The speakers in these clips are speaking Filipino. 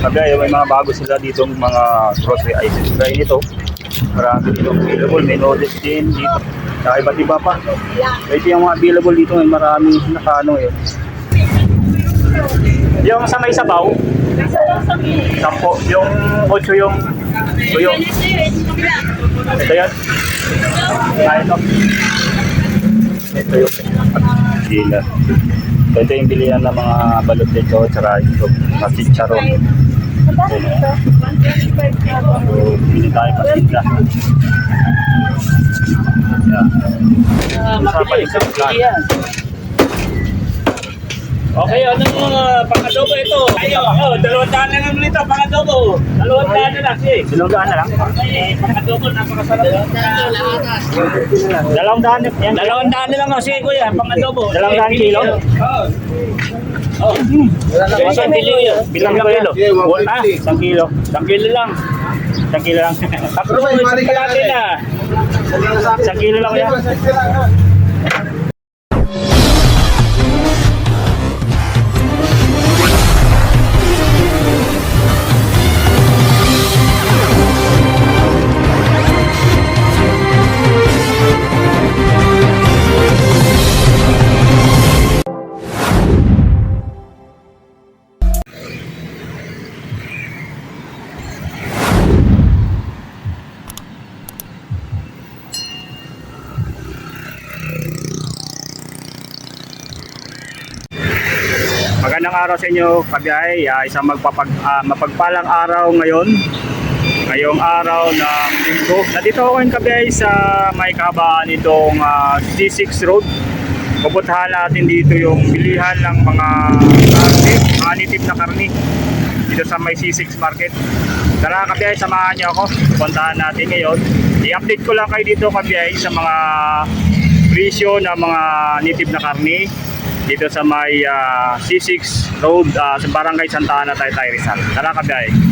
Kagaya may mga bago sila dito mga grocery items. Kaya nito, marami dito available. May noodles din dito. Saka iba't iba pa. Kaya yung mga available dito. May maraming nakaano eh. Yung sa may sabaw, sampo. Yung ocho yung tuyo. Ito yan. Ito. Ito yung dila. Ito yung bilihan ng mga balot dito. Tsaka ito, chicharon. So, bili tayo pasita. Yan. Isa pa isang plan. Okay, anong uh, pang-adobo ito? Ayo, oh, dalawang daan na naman ito, pang-adobo. Dalawang daan na lang, eh. Dalawang daan na lang. Eh, pang-adobo, napakasarap. Dalawang daan. Yan. Dalawang daan na lang, oh, sige kuya, pang-adobo. Dalawang daan kilo? Oo. Oh. Isang kilo yun. Bilang yan. Ah, Isang kilo. isang kilo lang. Isang kilo lang. Tapos isang kalate na. Isang kilo lang yan. Magandang araw sa inyo, kabiyahe. Uh, isang magpapag, ah, mapagpalang araw ngayon. Ngayong araw ng linggo. Nandito ako ngayon kabiyahe sa may kahabaan nitong ah, C6 Road. Pupuntahan natin dito yung bilihan ng mga karne, mga native na karne dito sa may C6 Market. Tara kabiyahe, samahan niyo ako. Puntahan natin ngayon. I-update ko lang kayo dito kabiyahe sa mga presyo ng mga native na karne dito sa may ah, C6 Road ah, sa Barangay Santa Ana, Taytay Rizal. Tara kabiyahe.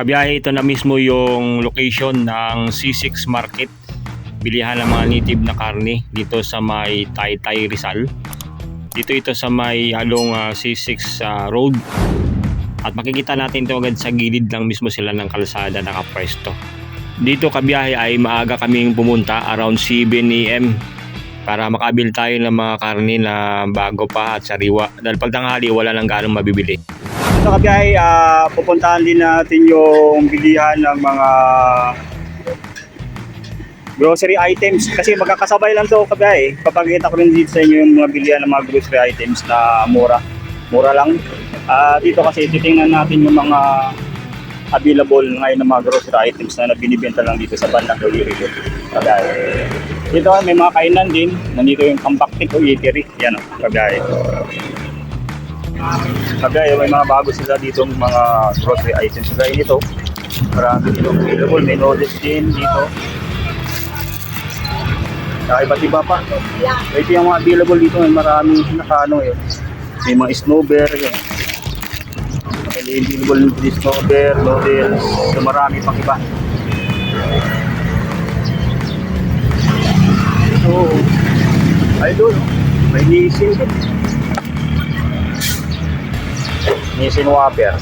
Kabiyahe ito na mismo yung location ng C6 Market. Bilihan ng mga native na karne dito sa may Taytay Rizal. Dito ito sa may halong ah, C6 ah, Road. At makikita natin ito agad sa gilid lang mismo sila ng kalsada nakapwesto. Dito kabiyahe ay maaga kaming pumunta around 7 a.m. para makabil tayo ng mga karne na bago pa at sariwa. Dahil pag tanghali wala nang ganong mabibili. Ito kabiyahe, ah, pupuntahan din natin yung bilihan ng mga grocery items kasi magkakasabay lang to kabiyahe. Papakita ko rin dito sa inyo yung mga bilihan ng mga grocery items na mura. Mura lang. Ah, dito kasi titingnan natin yung mga available ngayon ng mga grocery items na binibenta lang dito sa bandang Dolirido. Kabiyahe. Dito may mga kainan din. Nandito yung compactic o eatery. Yan o, kabiyahe. Kagaya may mga bago sila dito mga grocery items. Kagaya nito, marami dito available. May noodles din dito. Saka iba't iba pa. Ito yung mga available dito. May maraming nakaano eh. May mga snowbear. Yun. May available din snowbear, noodles. So marami pang iba. So, ay doon. May nisin din. Nisin Whopper.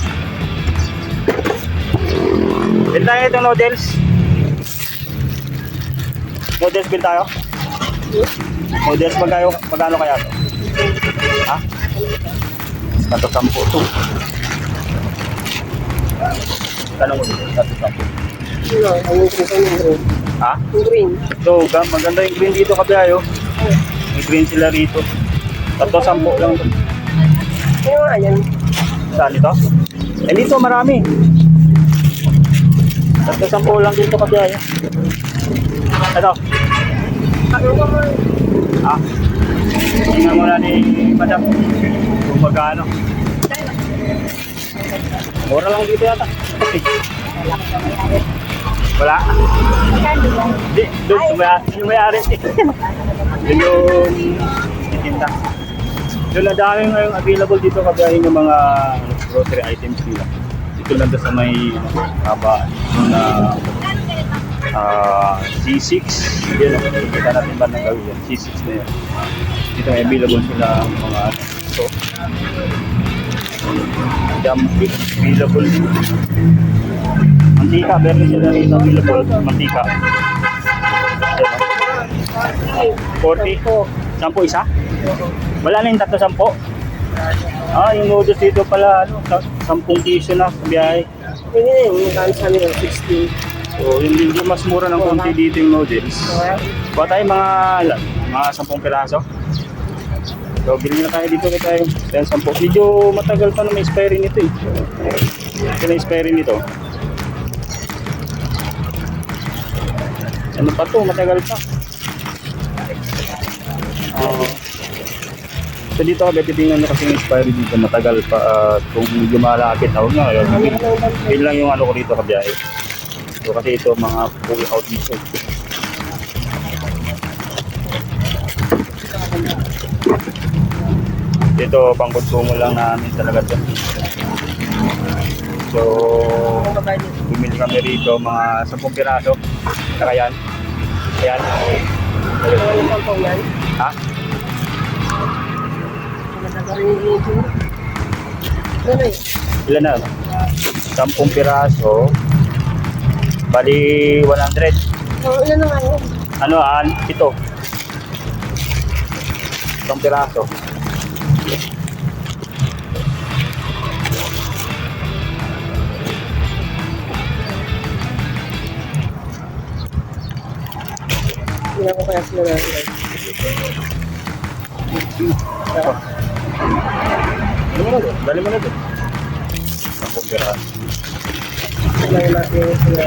Bin tayo itong noodles. Noodles bin tayo? Noodles magkano, magkano kaya to? Ha? Kanto sampo to. Tanong mo dito, kanto sampo. Ano, ang green. Ha? Green. So, ga- maganda yung green dito kabiyayo. May green sila rito. Tatlo sampo lang. Ano nga yan? Saan ito? Eh dito marami. Tatlo sampu lang dito kabiyahe. Ito. Ah. Tingnan muna ni Madam. Kung magkano. Mura lang dito yata. Wala. Hindi, doon yung may- yung may-ari. Yun yung titinda. Doon na dami ngayong available dito kabiyahin yung mga grocery items nila. Dito lang sa may haba na ah, C6. Yan ang kita natin ba ng gawin yan. C6 na yan. Dito may available sila ang mga ano. So, jumping available din. Mantika, meron sila rito available. Mantika. Ayan, oh. 40. Sampo isa? Wala na yung tatlo sampo? Ah, yung noodles dito pala, ano, sa- sampung piso na sa biyahe. Yun yun, yung magkano sa amin, 16. So, yung medyo mas mura ng konti dito yung noodles. Kuha tayo mga, mga sampung piraso. So, bilhin na tayo dito kaya tayo. Kaya sampo. Medyo matagal pa na may expiry nito eh. Ito na expiry nito. Ano pa to? Matagal pa. Oo. So dito ako, titingnan na kasi yung expiry dito. Matagal pa. at kung medyo malapit ako nga. Yun, yun lang yung ano ko dito kabiyahe. So kasi ito mga full out dito. Dito pang konsumo lang namin talaga to. So bumili kami rito mga 10 piraso. Saka yan. Ayan. Ano ang pang yan? Ha? Ilan na? 10 piraso. Bali 100. Oh, ilan na nga yun? Ano, ah, ito. Isang piraso. Hindi ko kaya sila natin. Dali mo na doon. Dali mo na doon. Isang piraso. Kailangan natin yung sila.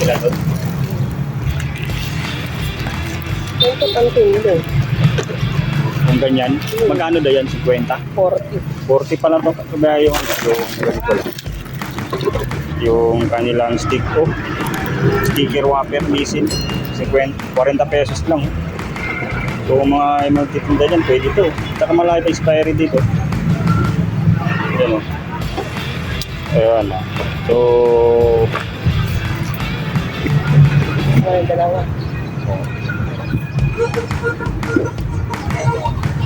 Sila doon. Patangkin nila eh. Kung ganyan, magkano daw yan? 50? 40. 40 pa lang ito kaya yung ano, yung. Yung kanilang stick ko. Sticker wrapper missing. 50, 40 pesos lang. Kung mga mga titinda dyan, pwede ito. Saka malaki pa expiry dito. Ayan o. Ayan o. So, Ay,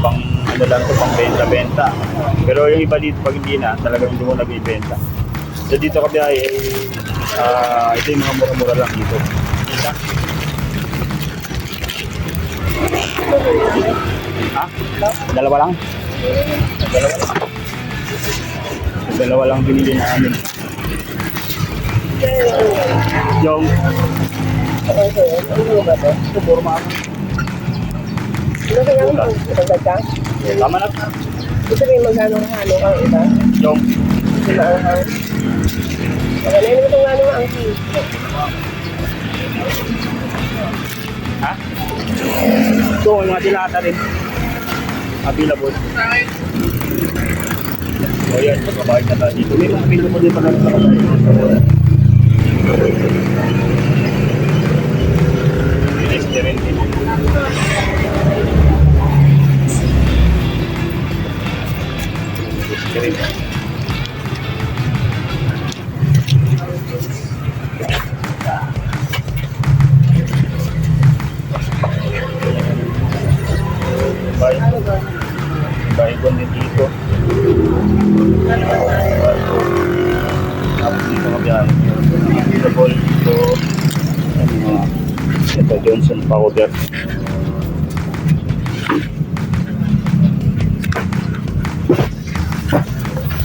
pang ano lang to pang benta-benta. Pero yung iba dito pag hindi na, talagang hindi mo nagbibenta. So dito ka biyahe, eh, ah, ito yung mga mura-mura lang dito. Isa? Ha? Dalawa lang? Dalawa lang. Dalawa lang binili namin. Yung? Tama na. Ito rin magkano ang halo ang iba? Yung itong ano ang key. Ito, yung mga dilata rin. Available. O yan, magbabayad na tayo dito. May mga available din pala sa. Restaurant. Bahay,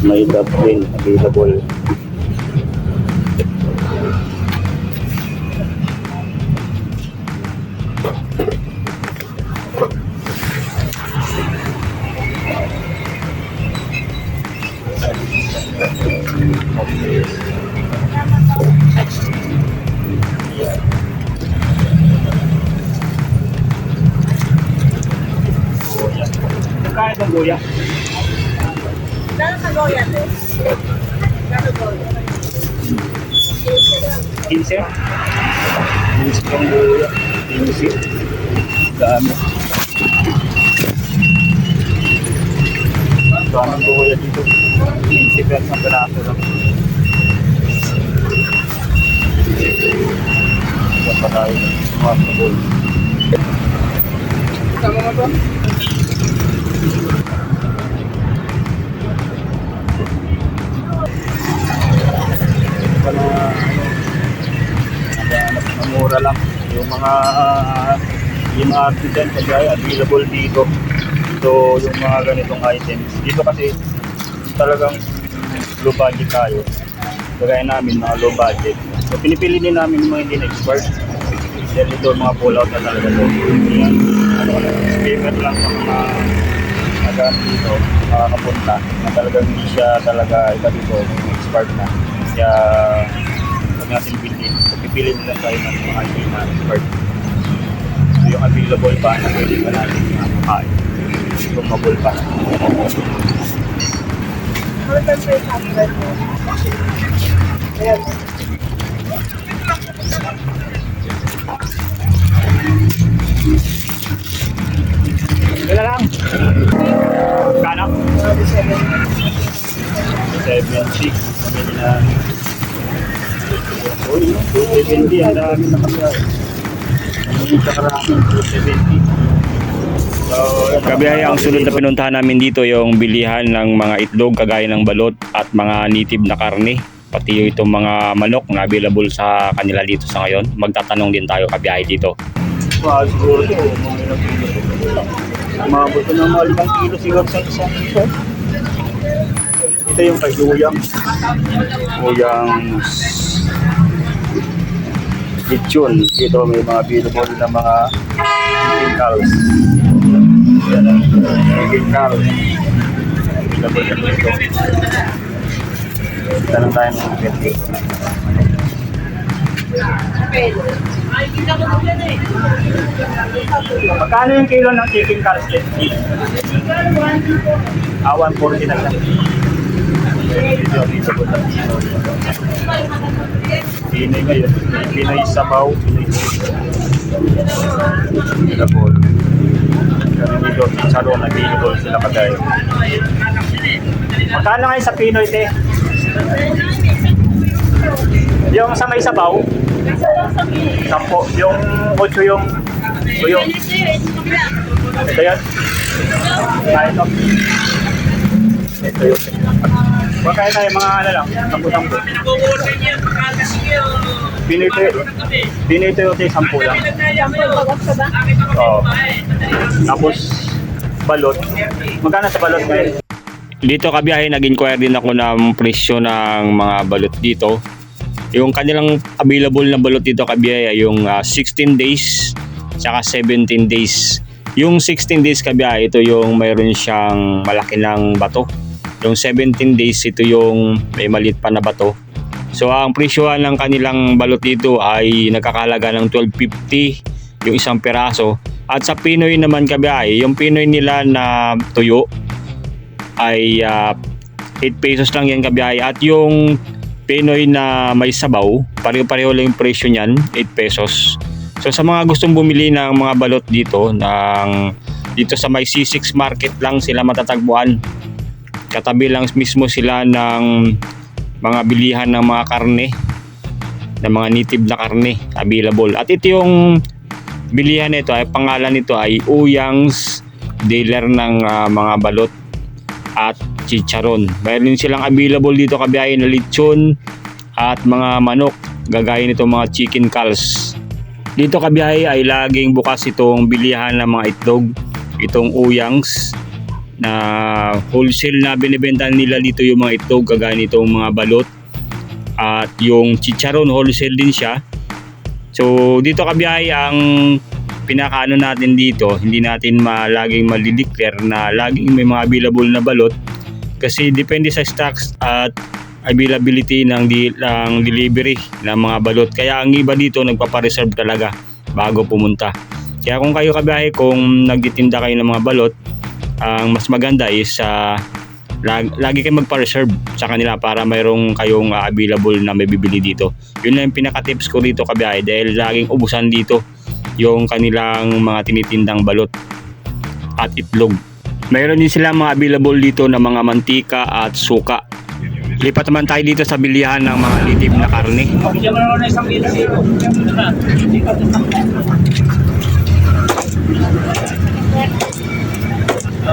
May dab din available. Kaya itong goya. 15. 15 ang goya. 15. Dami. Dami ang goya dito. 15 pesos ang peraso lang. Saan pa tayo? Mga? Mga uh, yung artisan kasi ay available dito. So yung mga ganitong items. Dito kasi talagang low budget tayo. Kagaya namin mga low budget. So pinipili din namin yung mga hindi na-expert dahil ito mga pull out na talaga to. Yan ano disclaimer lang sa mga nagaan dito makakapunta na talagang hindi siya talaga iba dito expert na. Kaya huwag natin bilhin pagpipili nila tayo ng mga hindi na expert so yung available pa na pwede pa natin makakain kung mabul pa ba sa isang mo? Ayan. Kailan lang? Sabi seven. 70 pamili na 270 ang dami na kasi Hindi ka karami 270 So, Kabiyahe, ang sunod na pinuntahan namin dito yung bilihan ng mga itlog kagaya ng balot at mga native na karne. Pati itong mga manok na available sa kanila dito sa ngayon. Magtatanong din tayo kabiyahe dito. Wow, siguro ito, mga ilang kilo. Umabot ng mga limang kilo siguro sa isang isa. Ito yung kay Luyang. Luyang lechon. Dito may mga available na mga chicken calls. Chicken calls. Available na dito. Tanong tayo ng chicken. Magkano yung kilo ng chicken calls? Ah, 140 na lang. Dito, dito po. Pinoy ngayon. Pinoy sabaw. Pinoy sila po. Pero dito, available sila kagaya. Magkano ngayon sa Pinoy, te? Yung sa may sabaw? Sampo. Yung 8 yung... Yung... Ito yan? Ito yun. Kaya tayo mga ano lang, tampo-tampo. Nag-order niya, pagkakas niyo. Pinoy to Pinoy Toyota yung sampu lang. Oo. Tapos, balot. Magkano sa balot ngayon? Dito kabiyahe, nag-inquire din ako ng presyo ng mga balot dito. Yung kanilang available na balot dito kabiyahe ay yung ah, 16 days tsaka 17 days. Yung 16 days kabiyahe, ito yung mayroon siyang malaki ng bato. Yung 17 days, ito yung may maliit pa na bato. So ang presyohan ng kanilang balot dito ay nagkakalaga ng 12.50 yung isang piraso. At sa Pinoy naman kabiyahe, yung Pinoy nila na tuyo ay ah, 8 pesos lang yan kabiyahe. At yung Pinoy na may sabaw, pareho-pareho lang yung presyo niyan, 8 pesos. So sa mga gustong bumili ng mga balot dito, ng, dito sa may C6 market lang sila matatagpuan. Katabi lang mismo sila ng mga bilihan ng mga karne, ng mga native na karne available. At ito yung bilihan nito ay pangalan nito ay Uyang's dealer ng ah, mga balot at chicharon. Mayroon silang available dito kabiyahe na lechon at mga manok gagaya nito mga chicken calls. Dito kabiyahe ay laging bukas itong bilihan ng mga itlog, itong Uyang's na wholesale na binibenta nila dito yung mga itlog kagaya nitong mga balot at yung chicharon wholesale din siya. So dito kabiyahe ang pinakaano natin dito, hindi natin ma laging malideclare na laging may mga available na balot Kasi depende sa stocks at availability ng, ng delivery ng mga balot. Kaya ang iba dito nagpapareserve talaga bago pumunta. Kaya kung kayo kabiyahe, kung nagtitinda kayo ng mga balot, ang mas maganda is ah, lag, lagi kayo magpa-reserve sa kanila para mayroong kayong ah, available na may bibili dito. Yun lang yung pinaka-tips ko dito kabiyahe dahil laging ubusan dito yung kanilang mga tinitindang balot at itlog. Mayroon din sila mga available dito na mga mantika at suka. Lipat naman tayo dito sa bilihan ng mga native na karne. Bigyan mo naman ng isang kilo zero. Ito na.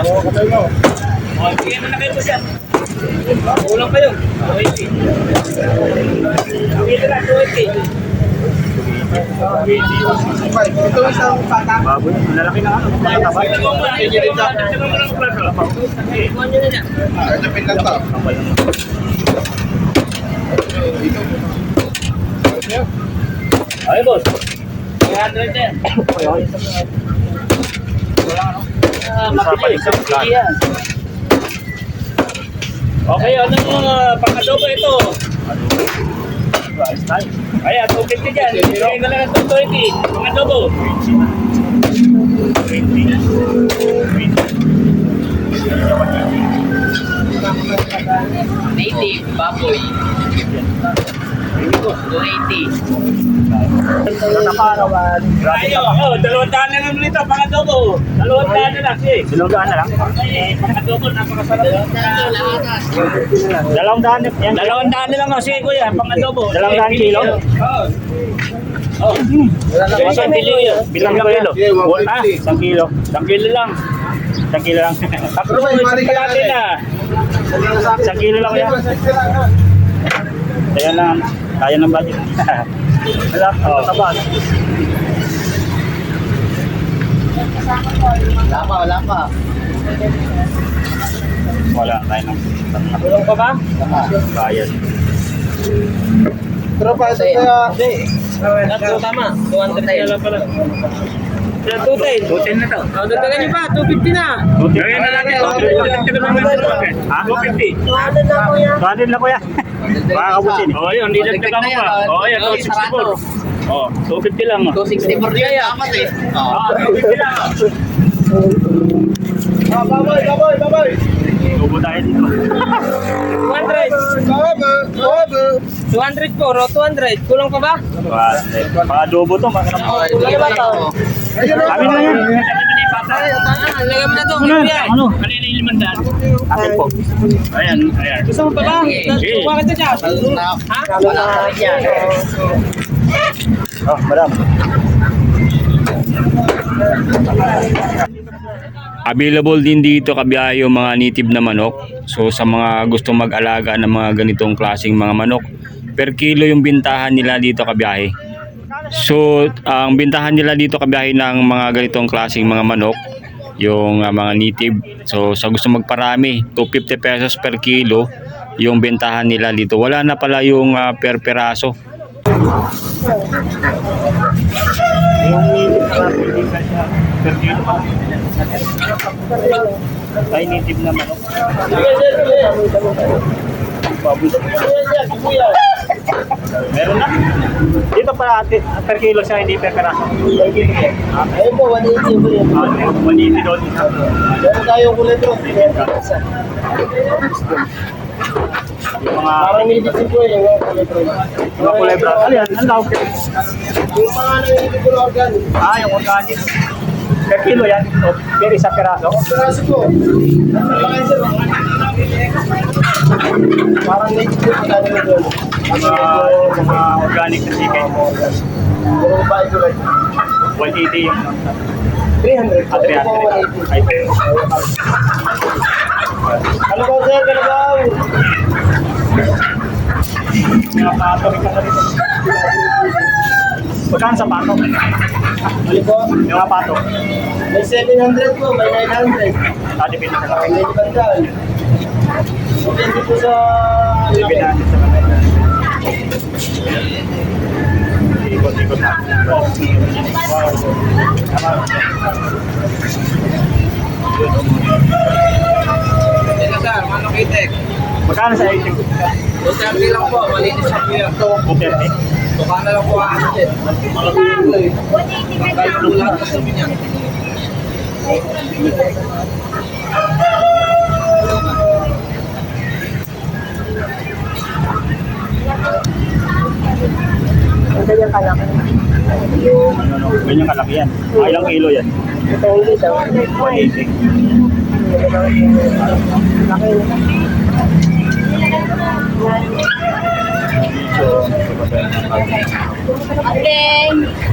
Oh, bigyan mo na kayo po siya. Kulang pa yun. 280. Bigyan na, 280. Ito isang bata. Baboy, malalaki na ano. Muna, ito mo muna, ito pinag to. Okay, boss. 300 yan. Ah, mapili. Isang pili yan. Okay, ano yung uh, pang-adobo ito? Ayan, 250 dyan. Bigyan ka lang ng 220. Pang-adobo. Native baboy. 280. Ayo, oh, dalawang daan na naman ito. Dalawang daan na lang, eh. Dalawang na lang. Eh, pang-adobo, napakasarap. Dalawang daan yan. Dalawang daan na lang kasi kuya, pang-adobo. Dalawang daan kilo? Oh. Isang kilo. Bilang yan. Ah, kilo. Kilo lang. Isang kilo lang. Tapos mo isang kalate na. Kilo lang yan. Kaya lang, kaya ng budget. Wala, oh. tabas. Wala pa, wala pa. Wala, tayo lang. Tulong pa ba? Bayad. Tropa, ito kaya. Ito tama. 200 na lang pala. Ilan tutin? Tutin na to. Oh, dagdagan niyo pa, 250 na. Gawin na natin. 250. Ha? 250. Badin na kuya. Baka kabusin. Oh, yun, hindi dagdagan mo pa. Oh, yan, 264. Oh, 250 lang. oh. 264 din dapat eh. Ah, 250 lang. oh. Ah, baboy, baboy, baboy. Tubo tayo dito. 200. Baboy, baboy. 200 po, ro 200. Kulang pa ba? Mga adobo to, masarap. Kulang ba to? Ayun na. Amin na yan. Lagyan mo na to. Ano? Ano? Kanina yung limandaan. Akin po. Ayan, ayan. Gusto mo pa ba? Ha? Wala pa rin yan. Oh, madam. Available din dito kabiyahe yung mga native na manok. So sa mga gusto mag-alaga ng mga ganitong klaseng mga manok, per kilo yung bintahan nila dito kabiyahe. So ang bintahan nila dito kabiyahe ng mga ganitong klaseng mga manok, yung ah, mga native. So sa gusto magparami, 250 pesos per kilo yung bentahan nila dito. Wala na pala yung ah, per peraso. Ay, native na manok. Meron na. Dito pa ate, per kilo siya, hindi per peraso. Ayun po, 180 po yun. Ah, Maniti doon. Meron tayong kulay bro. Yung mga, Parang medicine po yun, yung kulay bro. mga kulay brown. Ano yan? Ang tawag? Yung mga nangyayari po organ. Ah, yung organic. Per kilo yan. O, per isa peraso. Peraso po. Malaki sir. Parang native yung magkano na. Mga, organic na chicken. Pero ba ito right? 180 yung ano. 300. Ah, 300. Ay, Ano ba sir? Ano ba? Nakakatawin ka na rito. Pagkaan sa pato? Ano po? Yung pato. May 700 po, may 900. Ah, depende na lang. May 900. Depende po sa... Depende sa laki. Ikot-ikot na. sir. Manong Kitek. Magkano sa item? 230 lang po. Malinis sa kuya. 230. Tuka na lang po ang atin. Tanggal po lahat ng sabi niya. Ganyan kalaki. Ganyan kalaki yan. Ah, ilang kilo yan? Ito hindi daw. 180. Laki. Okay.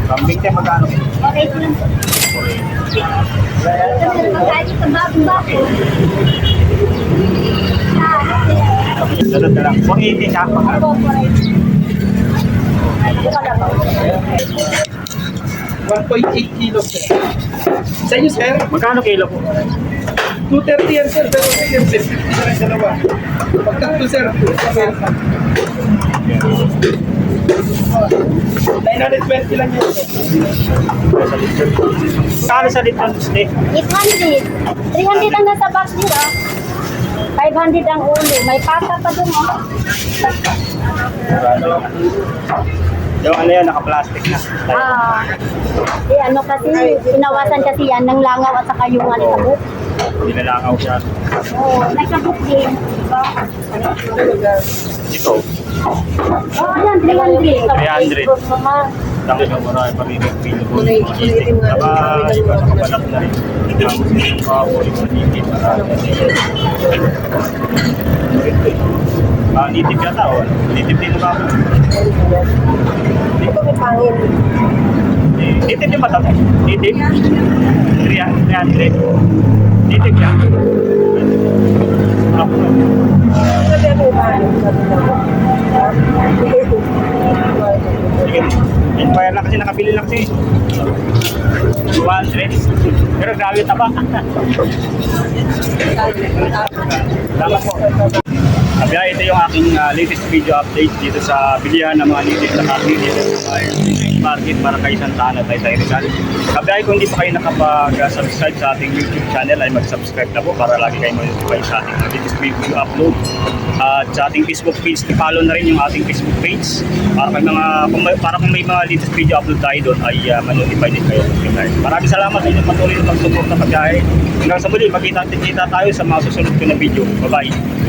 Kambing tayo magkano? Okay po lang. Magkano sa bagong bako? Dalot na lang. 180 siya. Magkano? 1.8 kilos sir. Sa inyo sir, Magkano kilo po? 230 yan sir, pero sige, 50 na rin dalawa. Pag tatlo sir, 920 lang yan sir. Magkano sa litron steak? 800. 300 ang nasa box nila. 500 ang ulo. May pata pa dun, oh. Yung ano yan, naka-plastic na. Ah. Eh, ano kasi, inawasan kasi yan ng langaw at saka yung ano, kabuk. Nilalangaw siya. Oo, oh, nagkabuk din. Diba? Ito. Oh, yan, 300. 300. Mama. Tapos yung marami pa rin yung pilo po. Saka iba sa kabalak na rin. Tapos yung kapoy, manipit. Ah, nitip yata o. Nitip din ba ako? Ito may pangin. Nitip yung mata mo? Nitip? 300. Nitip yan. Ako. Ako yung pangin. Sabi ko. Sige. Empire lang kasi nakabili lang kasi. 200. Pero grabe taba. Salamat po. Sabi ito yung aking ah, latest video update dito sa bilihan ng mga latest na Street Market para kay Santa Ana, Taytay Rizal. Sabi kung hindi pa kayo nakapag-subscribe sa ating YouTube channel ay mag-subscribe na po para lagi kayo ma-notify sa ating latest video upload. At sa ating Facebook page, i-follow na rin yung ating Facebook page para kung mga kung may, para kung may mga latest video upload tayo doon ay uh, ma-notify din kayo. Maraming salamat sa inyong patuloy na pag-support na pagkain. Hanggang sa muli, magkita-kita tayo sa mga susunod ko na video. Bye-bye!